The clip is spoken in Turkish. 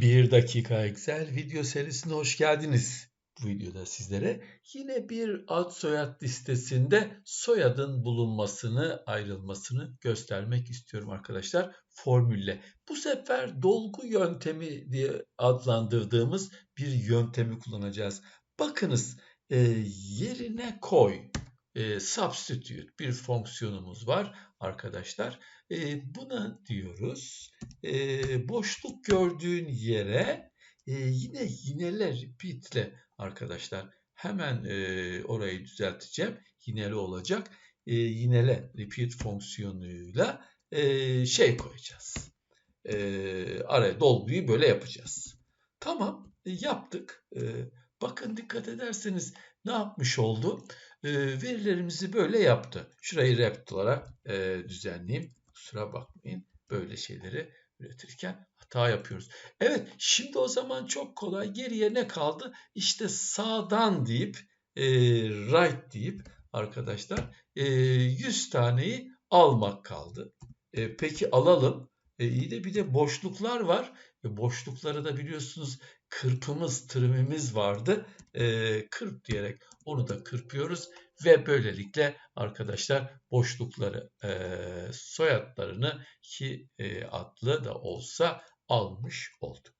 Bir dakika Excel video serisine hoş geldiniz. Bu videoda sizlere yine bir ad soyad listesinde soyadın bulunmasını, ayrılmasını göstermek istiyorum arkadaşlar formülle. Bu sefer dolgu yöntemi diye adlandırdığımız bir yöntemi kullanacağız. Bakınız e, yerine koy e, substitute bir fonksiyonumuz var arkadaşlar. E, buna diyoruz e, boşluk gördüğün yere e, yine yinele repeatle arkadaşlar hemen e, orayı düzelteceğim. Yinele olacak. E, yinele repeat fonksiyonuyla e, şey koyacağız. E, araya dolguyu böyle yapacağız. Tamam e, yaptık. E, bakın dikkat ederseniz ne yapmış oldu? E, verilerimizi böyle yaptı. Şurayı rep olarak e, düzenleyeyim. Kusura bakmayın. Böyle şeyleri üretirken hata yapıyoruz. Evet şimdi o zaman çok kolay geriye ne kaldı? İşte sağdan deyip e, right deyip arkadaşlar e, 100 taneyi almak kaldı. E, peki alalım. E, iyi de bir de boşluklar var. E, boşlukları da biliyorsunuz kırpımız, trimimiz vardı. E, kırp diyerek onu da kırpıyoruz ve böylelikle arkadaşlar boşlukları e, soyadlarını ki e, adlı da olsa almış olduk.